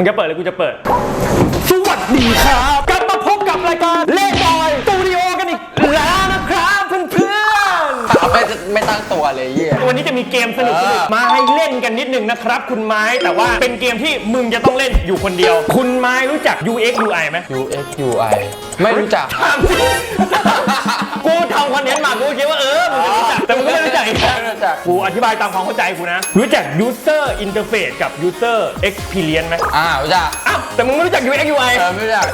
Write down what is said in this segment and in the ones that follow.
มึงจะเปิดหรือกูจะเปิด สวัสดีครับ กลับมาพบกับรายการเล่บอยสตูดิโอกันอีกแล้วนะครับเพื่อนๆเอาไม่ไม่ตั้งตัวเลยเยี่ย วันนี้จะมีเกมสนุกเออๆมาให้เล่นกันนิดนึงนะครับ คุณไม้แต่ว่าเป็นเกมที่มึงจะต้องเล่นอยู่คนเดียว คุณไม้รู้จัก UX UI ไหม UX UI ไม่รู้จักถามจริงกูทำคอนเทนต์มากูคิดว่าเออมึงจะรู้จักแต่มึงก็ไม่รู้ จักอีกนะไม่รู้จัก กูอธิบายตามความเข้าใจกูนะ รู้จัก user interface กับ user experience ไหมอ่ารู้จักอ้าวแต่มึงไม่รู้จัก UX UI เออไม่รู้จัก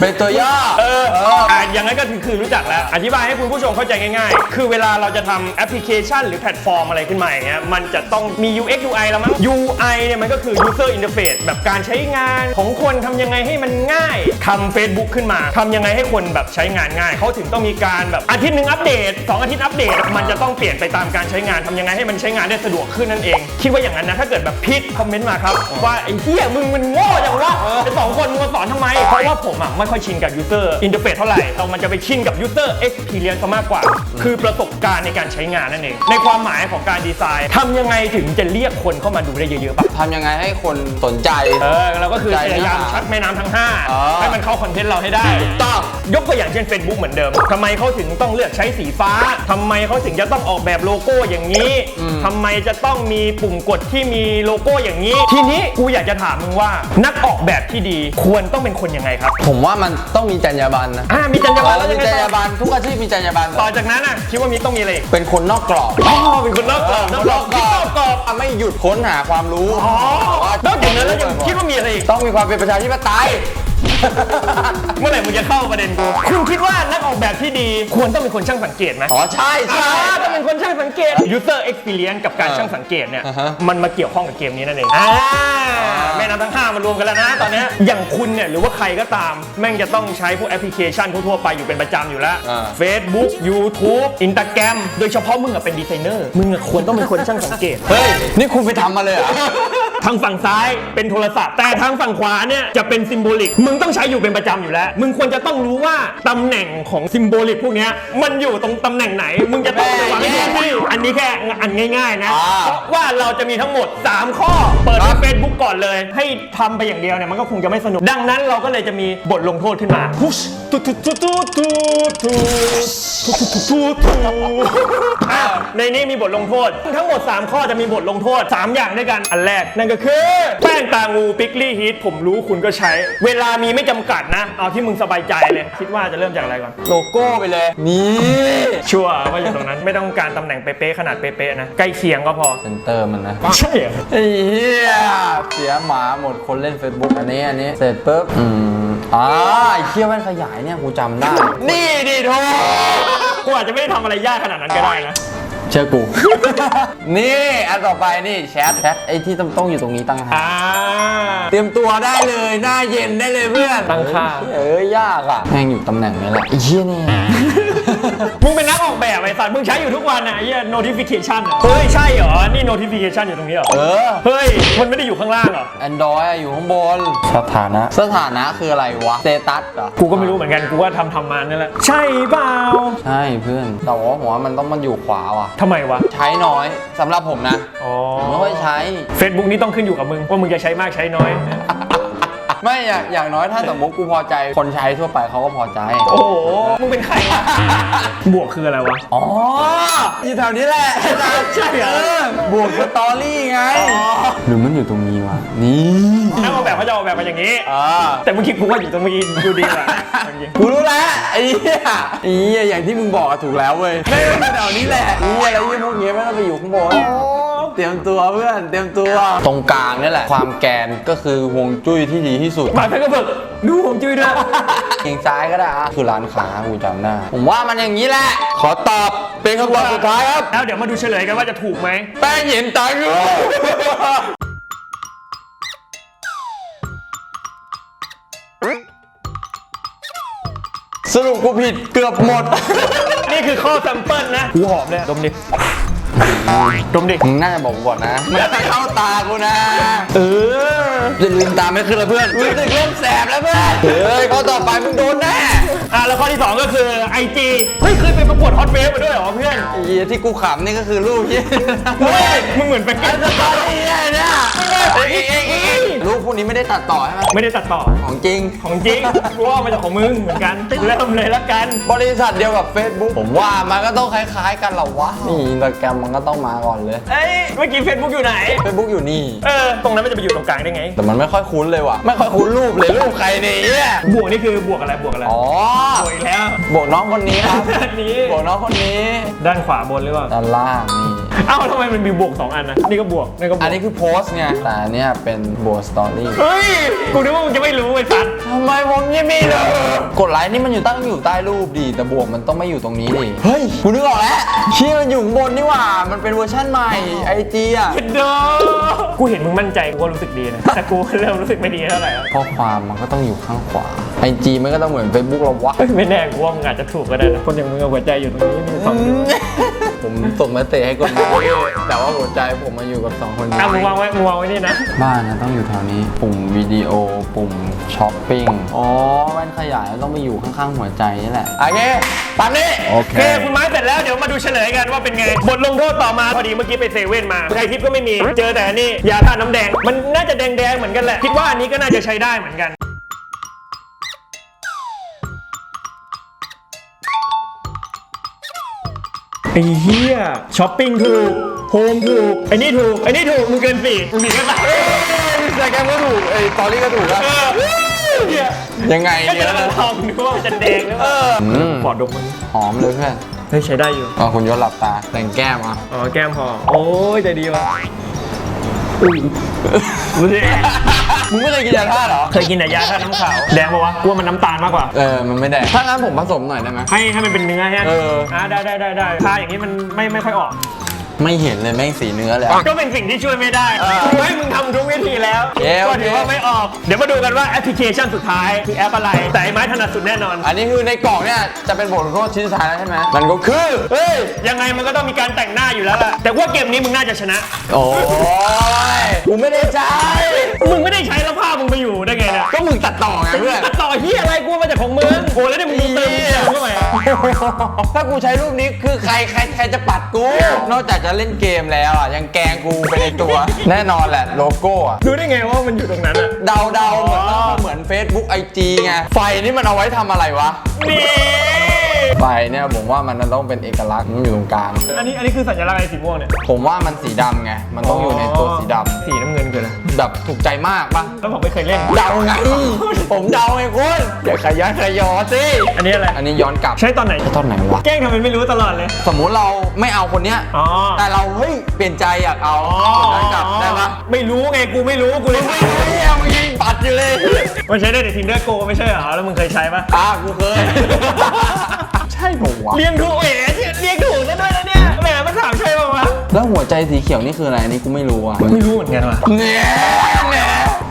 เป็นตัวย่อเอออะอย่างนั้นก็คือคือรู้จักแล้ว อธิบายให้คุณผู้ชมเข้าใจง่ายๆ คือเวลาเราจะทำแอปพลิเคชันหรือแพลตฟอร์มอะไรขึ้นมาอย่างเงี้ย มันจะต้องมี UX UI แล้วมั้ง UI เนี่ยมันก็คือ user interface แบบการใช้งานของคนทำยังไงให้มันง่ายทำ Facebook ขึ้นมาทำยังไงให้คนแบบใช้งานง่าย เขาถึงต้องมีการแบบอาทิตย์หนึ่งอัปเดตสองอาทิตย์อัปเดต มันจะต้องเปลี่ยนไปตามการใช้งานทำยังไงให้มันใช้งานได้สะดวกขึ้นนั่นเอง คิดว่าอย่างนั้นนะถ้าเกิดแบบพิษคอมเมนต์มาครับ ว่าไอ้เหี้ยมึงมันโง่จังวะไอ้สองคนมึงมาสอนทำไม เพราะว่าผมอะไม่ค่อยชินกับ user interface เท่าไหร่เรามันจะไปชินกับ user experience ซะมากกว่า คือประสบการณ์ในการใช้งานนั่นเอง ในความหมายของการดีไซน์ทำยังไงถึงจะเรียกคนเข้ามาดูได้เยอะๆปะทำยังไงให้คนสนใจ เออเราก็คือใจพยายามนะชักแม่น้ำทั้งอ๋อ5ให้มันเข้าคอนเทนต์เราให้ได้ต้อง ยกตัวอย่างเช่น Facebook เหมือนเดิมทำไมเขาถึงต้องเลือกใช้สีฟ้าทำไมเขาถึงจะต้องออกแบบโลโก้อย่างนี้ทำไมจะต้องมีปุ่มกดที่มีโลโก้อย่างนี้ ทีนี้กูอยากจะถามมึงว่า นักออกแบบที่ดีควรต้องเป็นคนยังไงครับผมว่ามันต้องมีจรรยาบรรณนะอ่ามีจรรยาบรรณแล้วมียังไงจรรต่ยาอบรรณทุกอาชีพมีจรรยาบรรณต่อจากนั้นอะคิดว่ามีต้องมีอะไรอีกเป็นคนนอกกรอบอ๋อเป็นคนนอกกรอบนอกกรอบคิดนอกกรอบไม่หยุดค้นหาความรู้อ๋อนอกจากนั้นแล้วยังคิดว่ามีอะไรอีก ต้องมีความเป็นประชาธิปไตย เมื่อไหร่ มึงจะเข้าประเด็นกูคุณคิดว่านักออกแบบที่ดีควรต้องเป็นคนช่างสังเกตไหมอ๋อใช่ใช่ อ่าต้องเป็นคนช่างสังเกต user experience กับการเออช่างสังเกตเนี่ยอ่าฮะมันมาเกี่ยวข้องกับเกมนี้นั่นเองอ่าแม่น้ำทั้งห้ามารวมกันแล้วนะตอนเนี้ยอย่างคุณเนี่ยหรือว่าใครก็ตาม แม่งจะต้องใช้พวกแอปพลิเคชันทั่วๆไปอยู่เป็นประจำอยู่แล้ว อ่า Facebook YouTube Instagram โดยเฉพาะมึงอะเป็นดีไซเนอร์มึงอะควรต้องเป็นคนช่างสังเกต เฮ้ย นี่คุณไปทำมาเลยเหรอ ทางฝั่งซ้ายเป็นโทรศัพท์ แต่ทางฝั่งขวาเนี่ยจะเป็นซิมโบลิก มึงต้องใช้อยู่เป็นประจำอยู่แล้ว มึงควรจะต้องรู้ว่าตำแหน่งของซิมโบลิกพวกเนี้ยมันอยู่ตรงตำแหน่งไหน มึงจะต้องไปวางให้ถูกที่อันนี้แค่อันง่ายๆนะ อ่า เพราะว่าเราจะมีทั้งหมด 3 ข้อ เปิดครัในบเฟซบุ๊กก่อนเลย ให้ทำไปอย่างเดียวเนี่ยมันก็คงจะไม่สนุก ดังนั้นเราก็เลยจะมีบทลงโทษขึ้นมาพุชตุ๊ตุ๊ตุ๊ตุ๊ตุ๊ตุ๊ตุ๊ตุ๊ตุ๊ตุ๊ตุ๊อะในนี้มีบทลงโทษ ทั้งหมด 3 ข้อจะมีบทลงโทษ 3 อย่างด้วยกัน อันแรกนั่นก็คือ แป้งตางูปิกลี่ฮีทผมรู้คุณก็ใช้ เวลามีไม่จำกัดนะ เอาที่มึงสบายใจเลย คิดว่าจะเริ่มจากอะไรก่อน โลโก้ไปเลย นี่ชัวร์ว่าอยู่ตรงนั้นไม่ต้องการตำแหน่งเป๊ะๆขนาดเป๊ะๆนะใกล้เคียงก็พอเซนเตอร์มันนะใช่เหรอไอ้เหี้ยเสียหมาหมดคนเล่น Facebook อันนี้อันนี้เสร็จปุ๊บอืมอ่าไอ้เชี่ยแว่นขยายเนี่ยกูจำได้ นี่ดิโทกูอาจจะไม่ได้ทำอะไรยากขนาดนั้นก็ได้นะ เชื่อกู นี่อันต่อไปนี่แชทแชทไอ้ที่ต้องต้องอยู่ตรงนี้ตั้งหากอ่าเตรียมตัวได้เลยหน้าเย็นได้เลยเพื่อนตั้งค่า เอ้ยยากอะแม่งอยู่ตำแหน่งนี้แหละไอ้เหี้ยนี่ มึงเป็นนักออกแบบไอ้สัตว์มึงใช้อยู่ทุกวันอะไอ้เหี้ย notification อะเฮ้ยใช่เหรอ นี่ notification อยู่ตรงนี้เหรอ เออ เฮ้ย มันไม่ได้อยู่ข้างล่างเหรอ Android อะอยู่ข้างบน สถานะ สถานะคืออะไรวะ สเตตัสเหรอ กูก็ไม่รู้เหมือนกัน กูว่าทำทำมานี่แหละ ใช่เปล่าใช่เพื่อน แต่ว่าผมว่ามันต้องมันอยู่ขวาว่ะ ทำไมวะ ใช้น้อยสำหรับผมนะ อ๋อ ผมไม่ค่อยใช้ Facebook นี่ต้องขึ้นอยู่กับมึงว่ามึงจะใช้มากใช้น้อย ไม่อย่างอย่างน้อยถ้าสมมติกูพอใจคนใช้ทั่วไปเขาก็พอใจ โอ้โห มึงเป็นใครวะบวกคืออะไรวะ อ๋ออยู่แถวนี้แหละใช่เหรอบวกสตอรี่ไงอ๋อหรือมันอยู่ตรงนี้วะ นี่นักออกแบบเขาจะออกแบบมาอย่างนี้ อ่าแต่เมื่อกี้กูว่าอยู่ตรงนี้ดูดีกว่าจริงกูรู้แล้วไอ้เหี้ยไอ้เหี้ยอย่างที่มึงบอกอะถูกแล้วเว้ยไม่ไม่อยู่แถวนี้แหละไอ้เหี้ยอะไรเหี้ยพวกเนี้ยไม่ต้องไปอยู่ข้างบน เตรียมตัวเพื่อน เตรียมตัวตรงกลางนี่แหละ ความแกนก็คือฮวงจุ้ยที่ดีที่สุด มาเพื่อนก็เบิกดูผมจุ้ยด้วยเอียงซ้ายก็ได้อะคือร้านค้ากูจำได้ผมว่ามันอย่างนี้แหละ ขอตอบเป็นคำตอบสุดท้ายครับ แล้วเดี๋ยวมาดูเฉลยกันว่าจะถูกไหม แป้งเห็นตังค์อยู่สรุปกูผิดเกือบหมด นี่คือข้อแซมเปิลนะหูหอมเนี่ยดมดิ ดมดิมึงน่าจะบอกกูก่อนนะไม่ต้องเข้าตากูนะ เออจะลืมตาไม่ขึ้นแล้วเพื่อนรู้สึกเริ่มแสบแล้วเพื่อนเฮ้ยข้อต่อไปมึงโดนแน่อะแล้วข้อที่ 2 ก็คือ IG เฮ้ยเคยไปประกวดฮอตเวฟมาด้วยเหรอเพื่อนไอ้เหี้ยที่กูขำนี่ก็คือรูปที่เฮ้ยมึงเหมือนเป็นอันสตอรี่เนี่ยเนี่ย เอ้ยเอ้ยเอ้ยเอ้ยรูปพวกนี้ไม่ได้ตัดต่อใช่ไหมไม่ได้ตัดต่อ ของจริง ของจริงกูว่ามาจากของมึงเหมือนกันเริ่มเลยละกัน บริษัทเดียวกับ Facebook ผมว่ามันก็ต้องคล้าย ๆ กันเหรอวะนี่อินสตาแกรมมันก็ต้องมาก่อนเลย เอ้ยเมื่อกี้เฟซบุ๊กอยู่ไหน Facebook อยู่นี่ เออ ตรงนั้นมันจะไปอยู่ตรงกลางได้ไง แต่มันไม่ค่อยคุ้นเลยว่ะ ไม่ค่อยคุ้นรูปเลยรูปใครเนี่ยบวกนี่คือบวกอะไรบวกอะไรอ๋อ บวกอีกแล้ว บวกน้องคนนี้ครับด้านนี้บวกน้องคนนี้ ด้านขวาบนหรือเปล่าด้านล่างนี่ เอ้าทำไมมันมีบวกสองอันนะนี่ก็บวกนี่ก็บวกอันนี้คือโพสต์ไงแต่อันเนี้ยเป็นบวกสตอรี่เฮ้ยกูนึกว่ามึงจะไม่รู้ไอ้สัสทำไมผมยังไม่รู้กดไลค์นี่มันอยู่ตั้งอยู่ใต้รูปดิแต่บวกมันต้องไม่อยู่ตรงนี้ดิเฮ้ยกูนึกออกแล้วชี้มันอยู่ข้างบนนี่หว่า มันเป็นเวอร์ชั่นใหม่ไอจีอะเด้อกูเห็นมึงมั่นใจกูก็รู้สึกดีนะแต่กูเริ่มรู้สึกไม่ดีเท่าไหร่แล้วข้อความมันก็ต้องอยู่ข้างขวาไอจีมันก็ต้องเหมือนเฟซบุ๊กเราวะ เฮ้ยไม่แน่กูว่ามึงอาจจะถูกก็ได้นะคนอย่างมึงเอาหัวใจอยู่ตรงนี้มึงฟังดู ผมส่งมาเตะให้คนนี้แต่ว่าหัวใจผมมาอยู่กับสองคนนี้อะมึงวางไว้มึงวางไว้นี่นะ บ้านนะต้องอยู่แถวนี้ ปุ่มวิดีโอ ปุ่มช้อปปิ้ง อ๋อแว่นขยายต้องไปอยู่ข้างๆหัวใจนี่แหละ โอเคตามนี้ โอเค โอเคคุณไม้เสร็จแล้วเดี๋ยวมาดูเฉลยกันว่าเป็นไง บทลงโทษต่อมาพอดีเมื่อกี้ไปเซเว่นมาใครทิปก็ไม่มี เจอแต่อันนี่ยาทาน้ำแดง มันน่าจะแดงๆเหมือนกันแหละ คิดว่าอันนี้ก็น่าจะใช้ได้เหมือนกัน ไอ้เหี้ยช้อปปิ้งถูกโฮมถูกไอ้นี่ถูกไอ้นี่ถูกมึงเกินสี่มึงมีแค่สามสแกมก็ถูกไอ้ตอรี่ก็ถูกอะเออเหี้ยยังไงก็เนี่จะยมาลองดูว่ามันจะแดงหรือเปล่าอืมปอดดมมันหอมเลยเพื่อนเฮ้ยใช้ได้อยู่ อ๋อคุณยศหลับตาแต่งแก้มอะอ๋อแก้มพอโอ้ยใจดีว่ะอุ้ย มึงไม่เคยกินยาท่าตุเหรอ เคยกินแต่ยาธาตุน้ำขาว แดงปะวะกลัวมันน้ำตาลมากกว่า เออ มันไม่ได้ถ้างั้นผมผสมหน่อยได้ไหม ให้ให้มันเป็นเนื้อฮะเอออ่าได้ได้ได้ได้ทาอย่างนี้มันไม่ไม่ค่อยออก ไม่เห็นเลยแม่งสีเนื้อเลยอะ ก็เป็นสิ่งที่ช่วยไม่ได้เออกูให้มึงทำทุกวิธีแล้ว เย้โอก็เคถือว่าไม่ออก เดี๋ยวมาดูกันว่าแอปพลิเคชันสุดท้ายคือแอปอะไร แต่ไอ้ไม้ถนัดสุดแน่นอน อันนี้คือในกล่องเนี่ยจะเป็นบทลงโทษชิ้นสุดท้ายแล้วใช่ไหมมันก็คือ เฮ้ย ยังไงมันก็ต้องมีการแต่งหน้าอยู่แล้วล่ะ แต่ว่าเกมนี้มึงน่าจะชนะ โอ้ยกูไม่ได้ใช้ มึงไม่ได้ใช้ มึงตัดต่อไงเพื่อน ตัดต่อเฮียอะไรกูมาจากของมึงโอ้แล้วเนี่ยมึงดูเติมเติมเข้าไปถ้ากูใช้รูปนี้คือใครใครใครจะปัดกู นอกจากจะเล่นเกมแล้วอะยังแกล้งกูไปในตัว แน่นอนแหละโลโก้อะดูได้ไงว่ามันอยู่ตรงนั้นอะเดาเดาๆเหมือนเหมือน Facebook IG ไงไฟนี่มันเอาไว้ทำอะไรวะนี่ ไฟเนี่ยผมว่ามันต้องเป็นเอกลักษณ์มันอยู่ตรงกลาง อันนี้อันนี้คือสัญลักษณ์ไอ้สีม่วงเนี่ย ผมว่ามันสีดำไง มันต้องอยู่ในตัวสีดสีน้ำเงินคืออะไรำแบบถูกใจมากปะแล้วผมไม่เคยเล่น เดาไง ผมเดาไงคุณอย่าขยันขยอสิอันนี้อะไร อันนี้ย้อนกลับใช้ตอนไหน ตอนไหนวะ แกล้งทำเป็นไม่รู้ตลอดเลย สมมุติเราไม่เอาคนเนี้ย อ๋อแต่เราเฮ้ยเปลี่ยนใจอยากเอาย้อนกลับได้ปะไม่รู้ไงกูไม่รู้กูเลยไม่รู้เฮียมึงยังปัดอยู่เลย มันใช้ได้ใน Tinder Go ไม่ใช่เหรอ แล้วมึงเคยใช้ปะอะกูเคยใช่ผมวะเรียงถูกเอ๋เรียงถูกซะด้วยนะเนี่ยแหมมันถามใช่ปะวะแล้วหัวใจสีเขียวนี่คืออะไรอันนี่กูไม่รู้อะไม่รู้เหมือนกันว่ะเนี่ยเนี่ย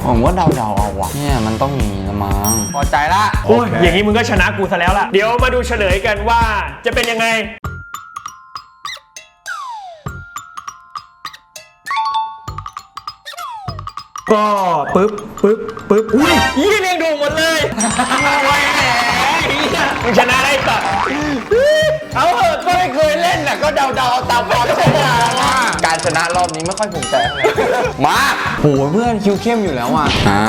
ผมว่าเดาเดาๆเอาวะเนี่ยมันต้องอย่างนี้ละมั้งพอใจละโอ้ยอย่างนี้มึงก็ชนะกูซะแล้วล่ะเดี๋ยวมาดูเฉลยกันว่าจะเป็นยังไงก็ปึ๊บปึ๊บปึ๊บอุ้ยยี่เรียงถูกหมดเลย โอ้ยแหมมึงชนะได้สัตว์เอาเถอะก็ก็ไม่เคยเล่นน่ะก็เดาเดาๆตามความชนะการชนะรอบนี้ไม่ค่อยภูมิใจเท่าไหร่มาโหเพื่อนคิวเข้มอยู่แล้วอะอ่า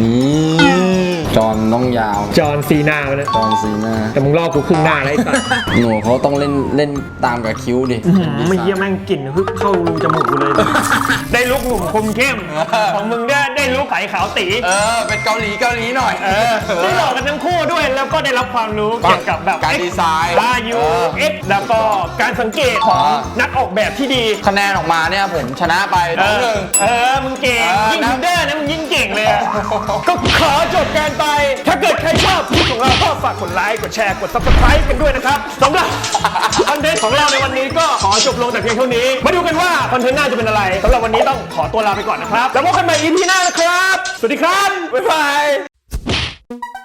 นี่ จอนต้องยาว จอห์นซีนาไปเลยจอนซีน่าแต่มึงลอกกูครึ่งหน้าแล้วไอ้สัตว์หนูเขาต้องเล่นเล่นตามกับคิ้วดิไม่เยี่ยแม่งกลิ่นฮึบเข้ารูจมูกกูเลย ได้ลุกหนุ่มคมเข้ม ของมึงได้ได้ลุกไขขาวตี เออ เป็นเกาหลีเกาหลีหน่อย เออ ได้หลอกกันทั้งคู่ด้วยแล้วก็ได้รับความรู้เกี่ยวกับแบบการดีไซน์อายุเออ เอ็กแล้วก็การสังเกตของอ่านักออกแบบที่ดีคะแนนออกมาเนี่ยผมชนะไปเอน้องอหนึ่ง เออ มึงเก่ง เออยิ่งนะทูเดอร์นะมึงยิ่งเก่งเลยอะก็ขอจบการไป ถ้าเกิดใครชอบคลิปของเราก็ฝากกดไลค์ กดแชร์ กด subscribe กันด้วยนะครับสำหรับคอนเทนต์ของเราในวันนี้ก็ขอจบลงแต่เพียงเท่านี้ มาดูกันว่าคอนเทนต์หน้าจะเป็นอะไรสำหรับวันนี้ต้องขอตัวลาไปก่อนนะครับ แล้วพบกันใหม่ EP หน้านะครับ สวัสดีครับ บ๊ายบาย